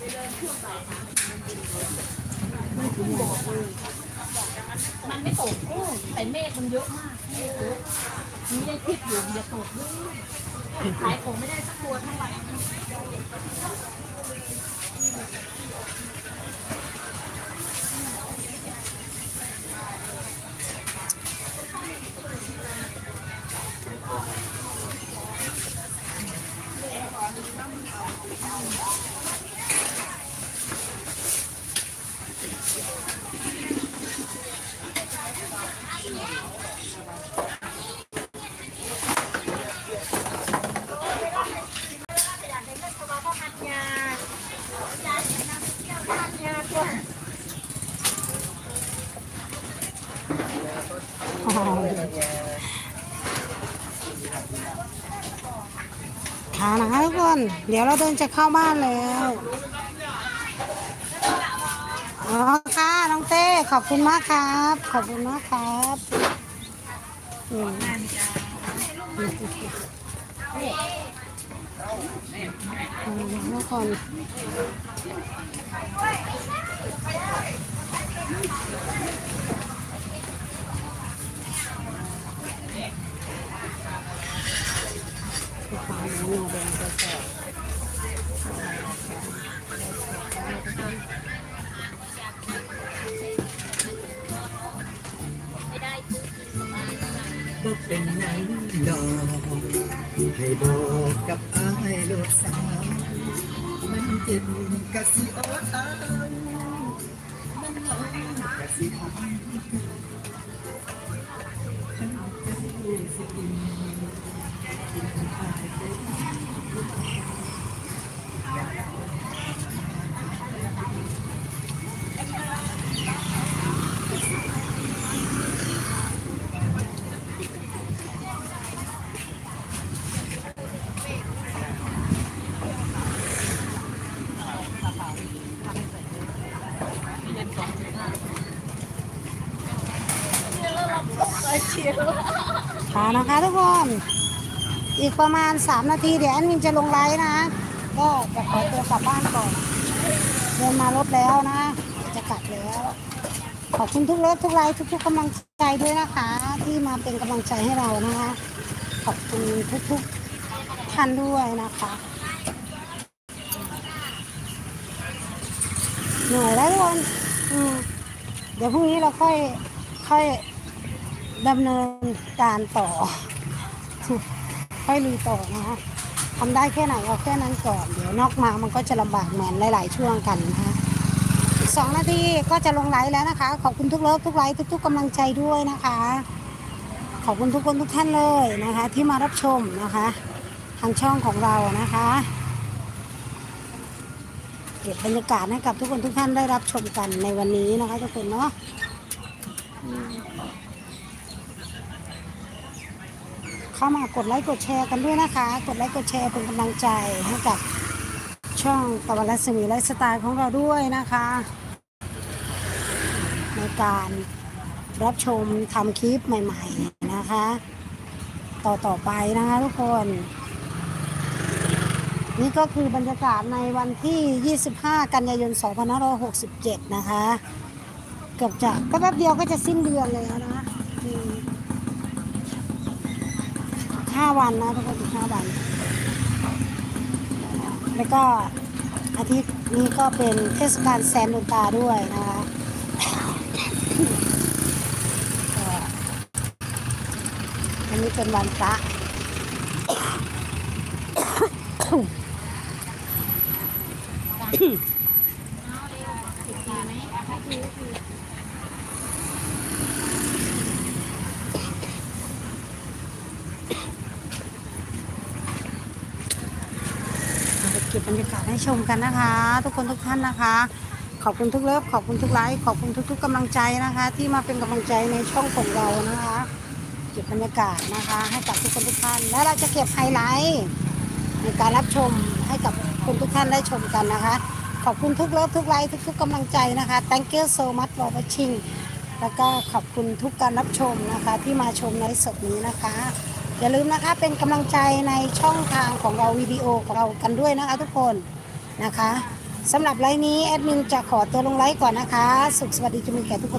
มันไม่ตกแต่เมฆมันเยอะมากเมฆเยอะนี่ได้คิดอยู่อย่าตกด้วยขายของไม่ได้สักตัวเท่าไห ร่ค่ะนะคะทุกคน เดี๋ยวเราเดินจะเข้าบ้านแล้ว อ๋อค่ะน้องเต้ขอบคุณมากครับ ขอบคุณมากครับอืมอืมทุกคนความรู้เดินไปก่อน บ่เป็นหยังดอกให้บอกกับอายโลดสาวมันเจ็บกะสิอดเอามันเหงากะสิหาย ค่ะนะคะทุกคน อีกประมาณ 3 นาทีเดี๋ยวแอดมินจะลงไลฟ์นะ ก็จะขอตัวกลับบ้านก่อนเดินมารถแล้วนะ จะกลับแล้ว ขอบคุณทุกเลิฟทุกไลฟ์ทุกๆกำลังใจด้วยนะคะ ที่มาเป็นกำลังใจให้เรานะคะ ขอบคุณทุกๆท่านด้วยนะคะเหนื่อยแล้วทุกคนเดี๋ยวพรุ่งนี้เราค่อยค่อย ดำเนินการต่อค่อยลุยต่อนะคะทำได้แค่ไหนเอาแค่นั้นก่อน เดี๋ยวนอกมามันก็จะลำบากเหมือนหลาย ๆ ช่วงกันนะคะสองนาทีก็จะลงไลฟ์แล้วนะคะ ขอบคุณทุกเลิฟทุกไลฟ์ทุกๆกำลังใจด้วยนะคะ ขอบคุณทุกคนทุกท่านเลยนะคะ ที่มารับชมนะคะ ทางช่องของเรานะคะเก็บบรรยากาศให้กับทุกคนทุกท่านได้รับชมกันในวันนี้นะคะทุกคนเนาะอืม เข้ามากดไลค์กดแชร์กันด้วยนะคะ กดไลค์กดแชร์เป็นกำลังใจให้กับช่องตะวันรัศมีไลฟ์สไตล์ของเราด้วยนะคะ ในการรับชมทำคลิปใหม่ๆนะคะ ต่อต่อไปนะคะทุกคน นี่ก็คือบรรยากาศในวันที่ 25 กันยายน 2567 นะคะ เกือบจะก็แป๊บเดียวก็จะสิ้นเดือนเลยแล้วนะ ห้าวันนะทุกคนอีกห้าวัน แล้วก็อาทิตย์นี้ก็เป็นเทศกาลแซนโดนตาด้วยนะคะก็อันนี้เป็นวันพระเราจะ เก็บบรรยากาศให้ชมกันนะคะ ทุกคนทุกท่านนะคะ ขอบคุณทุกเลิฟขอบคุณทุกไลค์ขอบคุณทุก ๆกำลังใจนะคะ ที่มาเป็นกำลังใจในช่องของเรานะคะเก็บบรรยากาศนะคะ ให้กับทุกคนทุกท่าน และเราจะเก็บไฮไลท์ในการรับชมให้กับคุณทุกท่านได้ชมกันนะคะ ขอบคุณทุกเลิฟทุกไลค์ทุกๆกำลังใจนะคะ thank you so much for watching แล้วก็ขอบคุณทุกการรับชมนะคะ ที่มาชมในสดนี้นะคะ อย่าลืมนะคะเป็นกำลังใจในช่องทางของเราวิดีโอของเรากันด้วยนะคะทุกคนนะคะสำหรับไลน์นี้แอดมินจะขอตัวลงไลฟ์ก่อนนะคะ สุขสวัสดีจุมีแก่ทุกคน